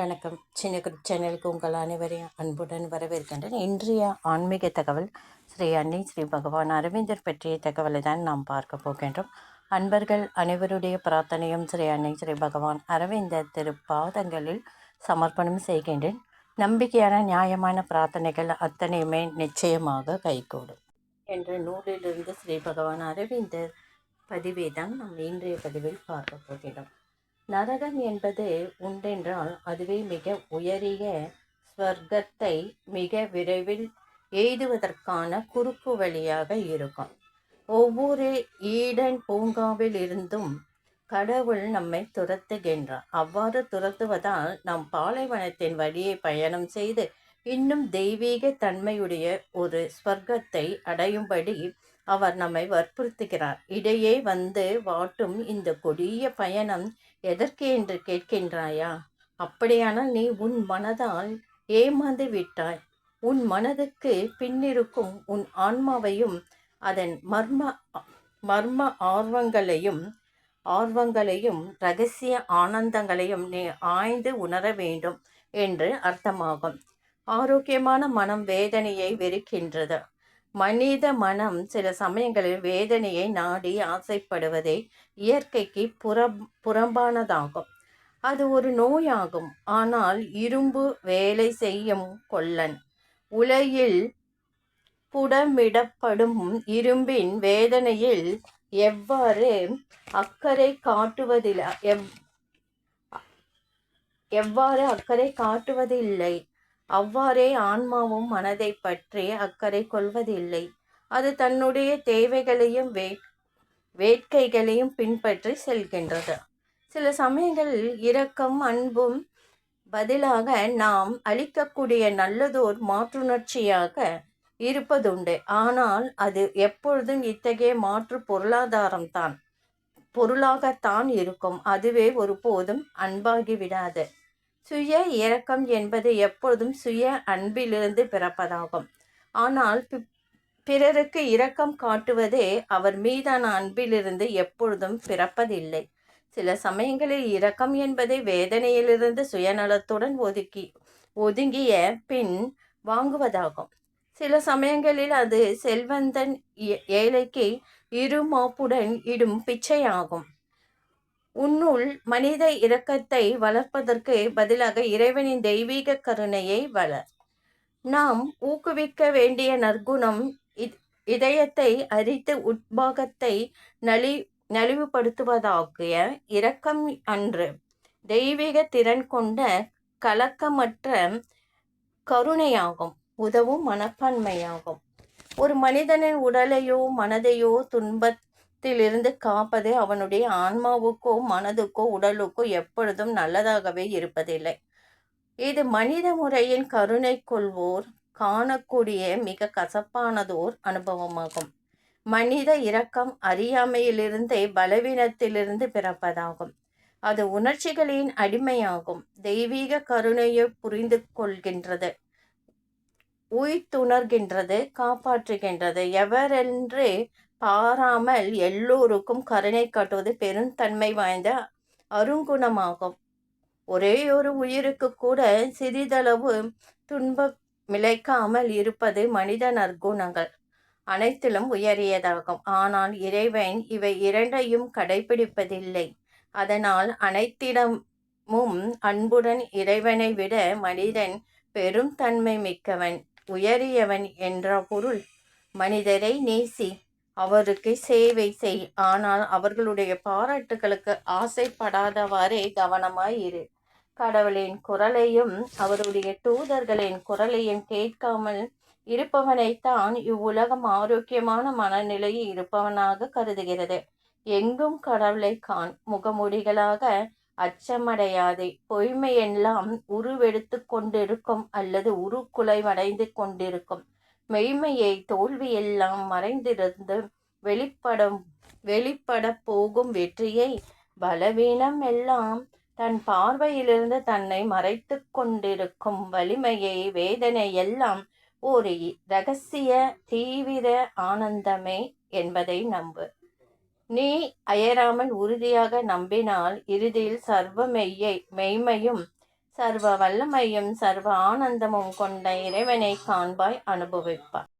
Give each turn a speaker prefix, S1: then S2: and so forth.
S1: வணக்கம். சின்ன குரூப் சேனலுக்கு உங்கள் அனைவரையும் அன்புடன் வரவேற்கின்றேன். இன்றைய ஆன்மீக தகவல் ஸ்ரீ அன்னை ஸ்ரீ பகவான் அரவிந்தர் பற்றிய தகவலை தான் நாம் பார்க்க போகின்றோம். அன்பர்கள் அனைவருடைய பிரார்த்தனையும் ஸ்ரீ அன்னை ஸ்ரீ பகவான் அரவிந்தர் திருப்பாதங்களில் சமர்ப்பணம் செய்கின்றேன். நம்பிக்கையான நியாயமான பிரார்த்தனைகள் அத்தனையுமே நிச்சயமாக கைகூடும் என்ற நூலிலிருந்து ஸ்ரீ பகவான் அரவிந்தர் பதிவை தான் நாம் இன்றைய பதிவில் பார்க்க போகிறோம் நரகம் என்பது உண்டென்றால் அதுவே மிக உயரிய ஸ்வர்க்கத்தை மிக விரைவில் எய்துவதற்கான குறுக்கு வழியாக இருக்கும். ஒவ்வொரு ஈடன் பூங்காவில் இருந்தும் கடவுள் நம்மை துரத்துகின்றார். அவ்வாறு துரத்துவதால் நாம் பாலைவனத்தின் வழியை பயணம் செய்து இன்னும் தெய்வீக தன்மையுடைய ஒரு ஸ்வர்க்கத்தை அடையும்படி அவர் நம்மை வற்புறுத்துகிறார். இடையே வந்து வாட்டும் இந்த கொடிய பயணம் எதற்கு என்று கேட்கின்றாயா? அப்படியானால் நீ உன் மனதால் ஏமாந்து விட்டாய். உன் மனதுக்கு பின்னிருக்கும் உன் ஆன்மாவையும் அதன் மர்ம மர்ம ஆர்வங்களையும் ஆர்வங்களையும் ரகசிய ஆனந்தங்களையும் நீ ஆய்ந்து உணர வேண்டும் என்று அர்த்தமாகும். ஆரோக்கியமான மனம் வேதனையை வெறுக்கின்றது. மனித மனம் சில சமயங்களில் வேதனையை நாடி ஆசைப்படுவதே இயற்கைக்கு புறம் புறம்பானதாகும். அது ஒரு நோயாகும். ஆனால் இரும்பு வேலை செய்யும் கொல்லன் உலையில் புடமிடப்படும் இரும்பின் வேதனையில் எவ்வாறு அக்கறை காட்டுவதில்லை எவ் எவ்வாறு அக்கறை காட்டுவதில்லை? அவ்வாறே ஆன்மாவும் மனதை பற்றி அக்கறை கொள்வதில்லை. அது தன்னுடைய தேவைகளையும் வே வேட்கைகளையும் பின்பற்றி செல்கின்றது. சில சமயங்களில் இரக்கம் அன்பும் பதிலாக நாம் அளிக்கக்கூடிய நல்லதோர் மாற்றுணர்ச்சியாக இருப்பதுண்டு. ஆனால் அது எப்பொழுதும் இத்தகைய மாற்று பொருளாதாரம் தான் பொருளாகத்தான் இருக்கும். அதுவே ஒருபோதும் அன்பாகிவிடாது. சுய இரக்கம் என்பது எப்பொழுதும் சுய அன்பிலிருந்து பிறப்பதாகும். ஆனால் பிறருக்கு இரக்கம் காட்டுவதே அவர் மீதான அன்பிலிருந்து எப்பொழுதும் பிறப்பதில்லை. சில சமயங்களில் இரக்கம் என்பதை வேதனையிலிருந்து சுயநலத்துடன் ஒதுக்கி ஒதுங்கிய பின் வாங்குவதாகும். சில சமயங்களில் அது செல்வந்தன் ஏழைக்கு இருமாப்புடன் இடும் பிச்சையாகும். உன்னுள் மனித இரக்கத்தை வளர்ப்பதற்கு பதிலாக இறைவனின் தெய்வீக கருணையை வளர். நாம் ஊக்குவிக்க வேண்டிய நற்குணம் இதயத்தை அரித்து உட்பாகத்தை நலி நலிவுபடுத்துவதாகிய இரக்கம் அன்று. தெய்வீக திறன் கொண்ட கலக்கமற்ற கருணையாகும் உதவும் மனப்பான்மையாகும். ஒரு மனிதனின் உடலையோ மனதையோ துன்பத் இருந்து காப்பது அவனுடைய ஆன்மாவுக்கோ மனதுக்கோ உடலுக்கோ எப்பொழுதும் நல்லதாகவே இருப்பதில்லை. இது மனித முறையின் கருணை கொள்வோர் காணக்கூடிய மிக கசப்பானதோர் அனுபவமாகும். மனித இரக்கம் அறியாமையிலிருந்தே பலவீனத்திலிருந்து பிறப்பதாகும். அது உணர்ச்சிகளின் அடிமையாகும். தெய்வீக கருணையை புரிந்து கொள்கின்றது உய்த்துணர்கின்றது காப்பாற்றுகின்றது. எவரென்று பாராமல் எல்லோருக்கும் கருணை காட்டுவது பெருந்தன்மை வாய்ந்த அருங்குணமாகும். ஒரே ஒரு உயிருக்கு கூட சிறிதளவு துன்பம் மிளைக்காமல் இருப்பது மனித நற்குணங்கள். அனைத்திலும் உயரியதாகும். ஆனால் இறைவன் இவை இரண்டையும் கடைபிடிப்பதில்லை அதனால் அனைத்திடமும் அன்புடன் இறைவனை விட மனிதன் பெரும் தன்மை மிக்கவன் உயரியவன் என்ற பொருள் மனிதரை நேசி. அவருக்கு சேவை செய். ஆனால் அவர்களுடைய பாராட்டுகளுக்கு ஆசைப்படாதவாறே கவனமாய் இரு. கடவுளின் குரலையும் அவருடைய தூதர்களின் குரலையும் கேட்காமல் இருப்பவனைத்தான் இவ்வுலகம் ஆரோக்கியமான மனநிலையில் இருப்பவனாக கருதுகிறது. எங்கும் கடவுளை காண். முகமூடிகளாக அச்சமடையாதே. பொய்மையெல்லாம் உருவெடுத்து கொண்டிருக்கும் அல்லது உருக்குலைவடைந்து கொண்டிருக்கும். மெய்மையை தோல்வியெல்லாம் மறைந்திருந்து வெளிப்படும் வெளிப்பட போகும் வெற்றியை பலவீனம் எல்லாம் தன் பார்வையிலிருந்து தன்னை மறைத்து கொண்டிருக்கும் வலிமையை வேதனை எல்லாம் ஒரு ரகசிய தீவிர ஆனந்தமே என்பதை நம்பு. நீ அயராமல் உறுதியாக நம்பினால் இறுதியில் சர்வ மெய்யை மெய்மையும் சர்வ வல்லமையும் சர்வ ஆனந்தமும் கொண்ட இறைவனை காண்பாய் அனுபவிப்பாய்.